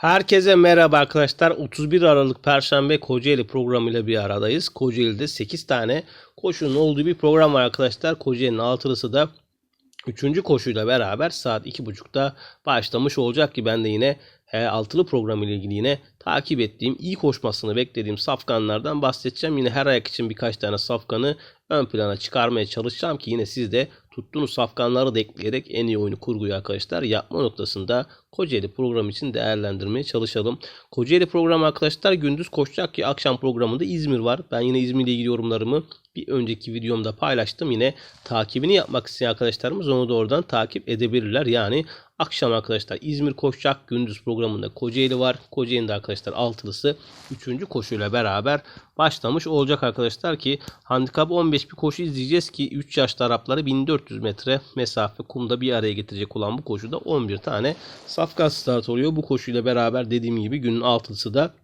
Herkese merhaba arkadaşlar. 31 Aralık Perşembe Kocaeli programıyla bir aradayız. Kocaeli'de 8 tane koşunun olduğu bir program var arkadaşlar. Kocaeli'nin altılısı da 3. koşuyla beraber saat 2.30'da başlamış olacak ki ben de yine altılı program ile ilgili yine takip ettiğim, iyi koşmasını beklediğim safkanlardan bahsedeceğim. Yine her ayak için birkaç tane safkanı ön plana çıkarmaya çalışacağım ki yine siz de tuttuğunuz safkanları da ekleyerek en iyi oyunu kurguyu arkadaşlar yapma noktasında Kocaeli programı için değerlendirmeye çalışalım. Kocaeli programı arkadaşlar gündüz koşacak ki akşam programında İzmir var. Ben yine İzmir ile ilgili yorumlarımı bir önceki videomda paylaştım. Yine takibini yapmak isteyen arkadaşlarımız onu da oradan takip edebilirler. Yani akşam arkadaşlar İzmir koşacak. Gündüz programında Kocaeli var. Kocaeli'nde arkadaşlar altılısı 3. koşuyla beraber başlamış olacak arkadaşlar ki handikap 15 bir koşu izleyeceğiz ki 3 yaşlı Arapları 1400 metre mesafe kumda bir araya getirecek olan bu koşuda 11 tane safkan start oluyor. Bu koşuyla beraber dediğim gibi günün altılısı da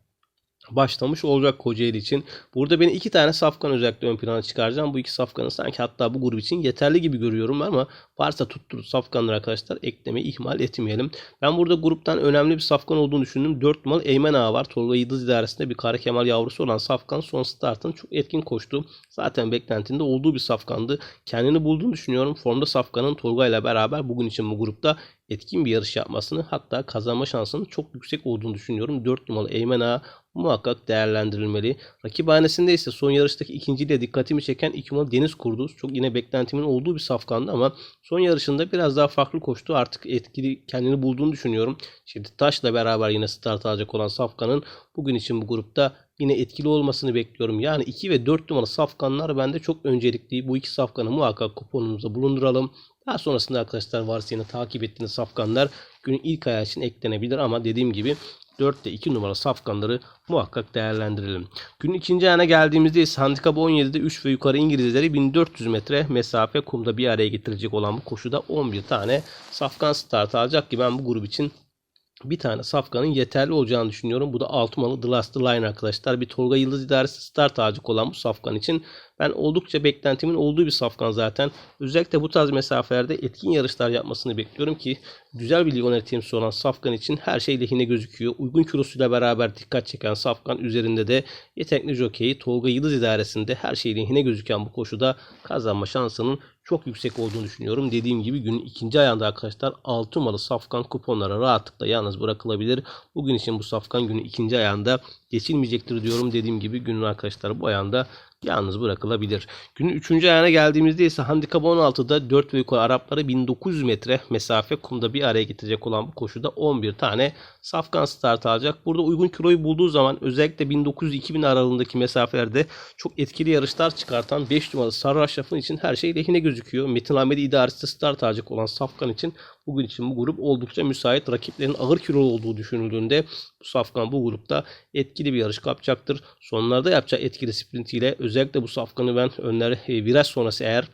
başlamış olacak Kocaeli için. Burada ben iki tane safkan özellikle ön plana çıkaracağım. Bu iki safkanı sanki hatta bu grup için yeterli gibi görüyorum ama varsa tuttuğu safkanlar arkadaşlar eklemeyi ihmal etmeyelim. Ben burada gruptan önemli bir safkan olduğunu düşündüm. 4 numaralı Eymen Ağa var. Tolga Yıldız idaresinde bir Kara Kemal yavrusu olan safkan son startın çok etkin koştu. Zaten beklentinde olduğu bir safkandı. Kendini bulduğunu düşünüyorum. Formda safkanın Tolga ile beraber bugün için bu grupta etkin bir yarış yapmasını hatta kazanma şansının çok yüksek olduğunu düşünüyorum. 4 numaralı Eymen Ağa muhakkak değerlendirilmeli. Rakip hanesinde ise son yarıştaki ikinciyle dikkatimi çeken 2 numaralı Deniz Kurduz. Çok yine beklentimin olduğu bir safkandı ama son yarışında biraz daha farklı koştu. Artık etkili kendini bulduğunu düşünüyorum. Şimdi Taş'la beraber yine start alacak olan safkanın bugün için bu grupta yine etkili olmasını bekliyorum. Yani 2 ve 4 numaralı safkanlar bende çok öncelikli. Bu iki safkanı muhakkak kuponumuzda bulunduralım. Daha sonrasında arkadaşlar varsa yine takip ettiğiniz safkanlar günün ilk ayağı için eklenebilir ama dediğim gibi 4 ile 2 numara safkanları muhakkak değerlendirelim. Günün ikinci ayağına geldiğimizde ise handikap 17'de 3 ve yukarı İngilizleri 1400 metre mesafe kumda bir araya getirecek olan bu koşuda 11 tane safkan start alacak ki ben bu grup için bir tane safkanın yeterli olacağını düşünüyorum. Bu da 6 numaralı The Last Line arkadaşlar. Bir Tolga Yıldız idaresi start alacak olan bu safkan için ben oldukça beklentimin olduğu bir safkan zaten. Özellikle bu tarz mesafelerde etkin yarışlar yapmasını bekliyorum ki güzel bir Lioner temsilcisi olan safkan için her şey lehine gözüküyor. Uygun kilosuyla beraber dikkat çeken safkan üzerinde de yetenekli jokeyi Tolga Yıldız idaresinde her şey lehine gözüken bu koşuda kazanma şansının çok yüksek olduğunu düşünüyorum. Dediğim gibi günün ikinci ayağında arkadaşlar 6 numaralı safkan kuponlara rahatlıkla yalnız bırakılabilir. Bugün için bu safkan günün ikinci ayağında geçilmeyecektir diyorum. Dediğim gibi günün arkadaşlar bu ayağında yalnız bırakılabilir. Günün 3. ayağına geldiğimizde ise handikap 16'da 4 ve yukarı Arapları 1900 metre mesafe kumda bir araya getirecek olan bu koşuda 11 tane safkan start alacak. Burada uygun kiloyu bulduğu zaman özellikle 1900-2000 aralığındaki mesafelerde çok etkili yarışlar çıkartan 5 numaralı Sarı Aşraf'ın için her şey lehine gözüküyor. Metin Ahmet idaresi start alacak olan safkan için bugün için bu grup oldukça müsait. Rakiplerin ağır kilo olduğu düşünüldüğünde bu safkan bu grupta etkili bir yarış yapacaktır. Sonlarda yapacağı etkili sprintiyle özellikle bu safkanı ben önleri e, viraj sonrası eğer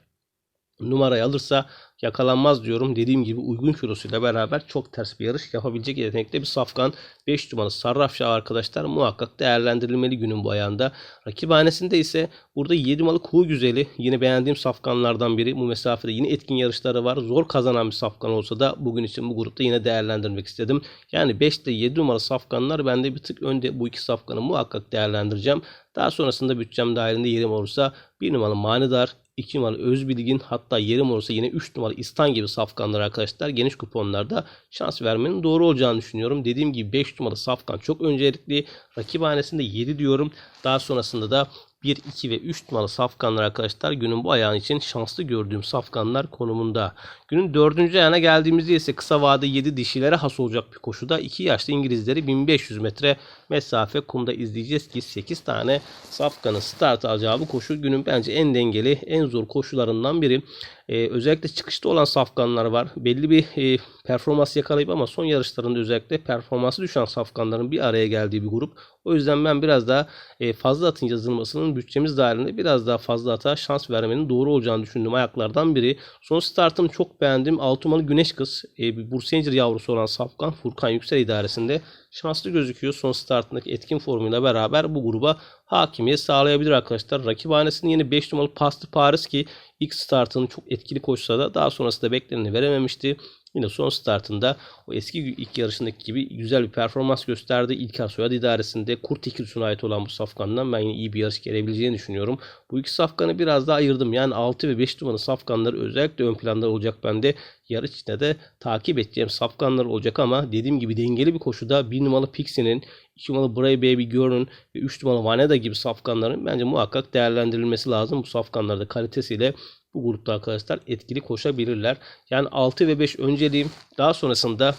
numarayı alırsa yakalanmaz diyorum. Dediğim gibi uygun kilosuyla beraber çok ters bir yarış yapabilecek yetenekte bir safkan. 5 numaralı Sarraf Şah arkadaşlar muhakkak değerlendirilmeli günün bu ayağında. Rakiphanesinde ise burada 7 numaralı Kuğu Güzeli yine beğendiğim safkanlardan biri. Bu mesafede yine etkin yarışları var. Zor kazanan bir safkan olsa da bugün için bu grupta yine değerlendirmek istedim. Yani 5 ile 7 numaralı safkanlar bende bir tık önde bu iki safkanı muhakkak değerlendireceğim. Daha sonrasında bütçem dahilinde yerim olursa 1 numaralı Manidar, 2 numaralı Özbilgin hatta yerim olursa yine 3 numaralı İstan gibi safkanlar arkadaşlar geniş kuponlarda şans vermenin doğru olacağını düşünüyorum. Dediğim gibi 5 numaralı safkan çok öncelikli. Rakiphanesinde 7 diyorum. Daha sonrasında da 1, 2 ve 3 numaralı safkanlar arkadaşlar günün bu ayağın için şanslı gördüğüm safkanlar konumunda. Günün 4. ayağına geldiğimizde ise kısa vade 7 dişilere has olacak bir koşuda 2 yaşlı İngilizleri 1500 metre mesafe kumda izleyeceğiz ki 8 tane safkanın start alacağı bu koşu günün bence en dengeli en zor koşularından biri. Ee, özellikle çıkışta olan safkanlar var. Belli bir e, performans yakalayıp ama son yarışlarında özellikle performansı düşen safkanların bir araya geldiği bir grup. O yüzden ben biraz daha e, fazla atın yazılmasının bütçemiz dahilinde biraz daha fazla ata şans vermenin doğru olacağını düşündüğüm ayaklardan biri. Son startını çok beğendim. Altumalı Güneş Kız e, bir Bursancır yavrusu olan Safkan Furkan Yüksel idaresinde şanslı gözüküyor. Son startındaki etkin formuyla beraber bu gruba hakimiyet sağlayabilir arkadaşlar. Rakibhanesinin yeni 5 numaralı Pastı Paris ki ilk startını çok etkili koşsa da daha sonrasında bekleneni verememişti. Yine son startında o eski ilk yarışındaki gibi güzel bir performans gösterdi. İlker Soyad idaresinde Kurt ikisine ait olan bu safkandan ben yine iyi bir yarış gelebileceğini düşünüyorum. Bu iki safkanı biraz daha ayırdım. Yani 6 ve 5 numaralı safkanları özellikle ön planda olacak bende. Yarış içinde de takip edeceğim safkanlar olacak ama dediğim gibi dengeli bir koşuda 1 numaralı Pixie'nin 2 numaralı Bray Baby Girl'ün ve 3 numaralı Vaneda gibi safkanların bence muhakkak değerlendirilmesi lazım. Bu safkanlar da kalitesiyle bu grupta arkadaşlar etkili koşabilirler. Yani 6 ve 5 önceliğim. Daha sonrasında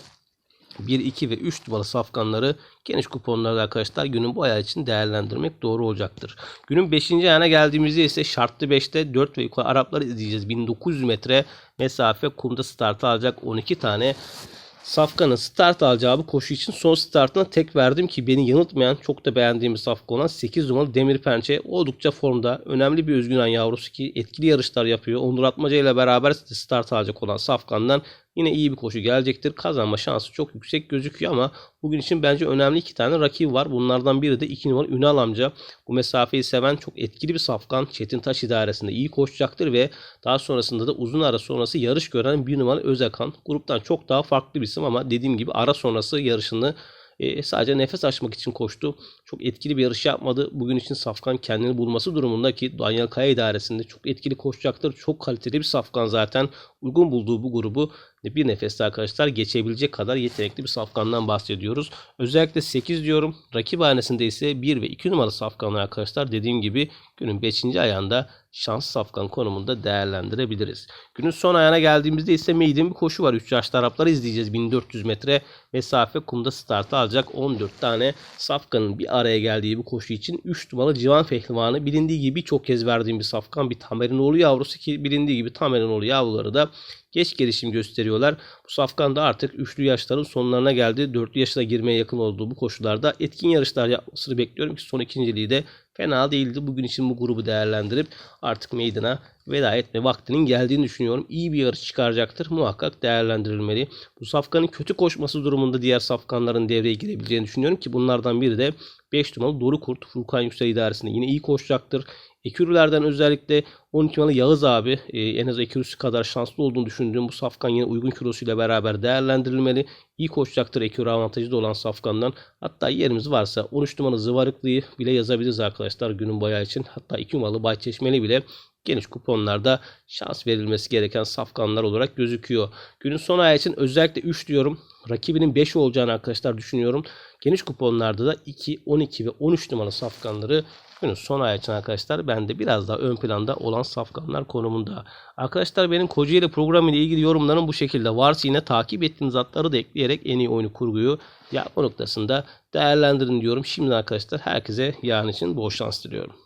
1, 2 ve 3 numaralı safkanları geniş kuponlarda arkadaşlar günün bu ayağı için değerlendirmek doğru olacaktır. Günün 5. ayağına geldiğimizde ise şartlı 5'te 4 ve yukarı Arapları izleyeceğiz. 1900 metre mesafe kumda start alacak 12 tane Safkan'ın start alacağı bu koşu için son startına tek verdim ki beni yanıltmayan çok da beğendiğim bir safka olan 8 numaralı Demir Pençe oldukça formda. Önemli bir özgüven yavrusu ki etkili yarışlar yapıyor. Onur Atmaca ile beraber start alacak olan Safkan'dan yine iyi bir koşu gelecektir. Kazanma şansı çok yüksek gözüküyor ama bugün için bence önemli iki tane rakip var. Bunlardan biri de 2 numaralı Ünal amca. Bu mesafeyi seven çok etkili bir safkan. Çetin Taş idaresinde iyi koşacaktır ve daha sonrasında da uzun ara sonrası yarış gören 1 numaralı Özakan. Gruptan çok daha farklı bir isim ama dediğim gibi ara sonrası yarışını e, sadece nefes açmak için koştu. Çok etkili bir yarış yapmadı. Bugün için Safkan kendini bulması durumunda ki Daniel Kaya idaresinde çok etkili koşacaktır. Çok kaliteli bir Safkan zaten. Uygun bulduğu bu grubu bir nefeste arkadaşlar geçebilecek kadar yetenekli bir safkandan bahsediyoruz. Özellikle 8 diyorum. Rakip hanesinde ise 1 ve 2 numaralı safkanlar arkadaşlar dediğim gibi günün 5. ayağında şans safkan konumunda değerlendirebiliriz. Günün son ayağına geldiğimizde ise maiden bir koşu var. 3 yaşlı Arapları izleyeceğiz. 1400 metre mesafe kumda start alacak 14 tane safkanın bir araya geldiği bu koşu için 3 numaralı Civan Pehlivanı bilindiği gibi çok kez verdiğim bir safkan bir Tamerinoğlu yavrusu ki bilindiği gibi Tamerinoğlu yavruları da geç gelişim gösteriyorlar. Bu safkan da artık üçlü yaşların sonlarına geldi. Dörtlü yaşına girmeye yakın olduğu bu koşularda etkin yarışlar yapmasını bekliyorum ki son ikinciliği de fena değildi. Bugün için bu grubu değerlendirip artık meydana veda etme vaktinin geldiğini düşünüyorum. İyi bir yarış çıkaracaktır. Muhakkak değerlendirilmeli. Bu safkanın kötü koşması durumunda diğer safkanların devreye girebileceğini düşünüyorum ki bunlardan biri de 5 numaralı Doru Kurt Furkan Yüksel idaresinde yine iyi koşacaktır. Ekürülerden özellikle 12 numaralı Yağız abi e, en az ekürüsü kadar şanslı olduğunu düşündüğüm bu safkan yine uygun kilosuyla beraber değerlendirilmeli. İyi koşacaktır ekürü avantajı da olan safkandan. Hatta yerimiz varsa 13 numaralı Zıvarıklı'yı bile yazabiliriz arkadaşlar günün bayağı için. Hatta 2 numaralı Bayçeşmeli bile geniş kuponlarda şans verilmesi gereken safkanlar olarak gözüküyor. Günün son ayağı için özellikle 3 diyorum. Rakibinin 5 olacağını arkadaşlar düşünüyorum. Geniş kuponlarda da 2, 12 ve 13 numaralı safkanları günün son ayağı için arkadaşlar bende biraz daha ön planda olan safkanlar konumunda. Arkadaşlar benim Kocaeli programı ile ilgili yorumlarım bu şekilde. Varsa yine takip ettiğiniz atları da ekleyerek en iyi oyunu kurguyu yapma noktasında değerlendirin diyorum. Şimdi arkadaşlar herkese yarın için bol şans diliyorum.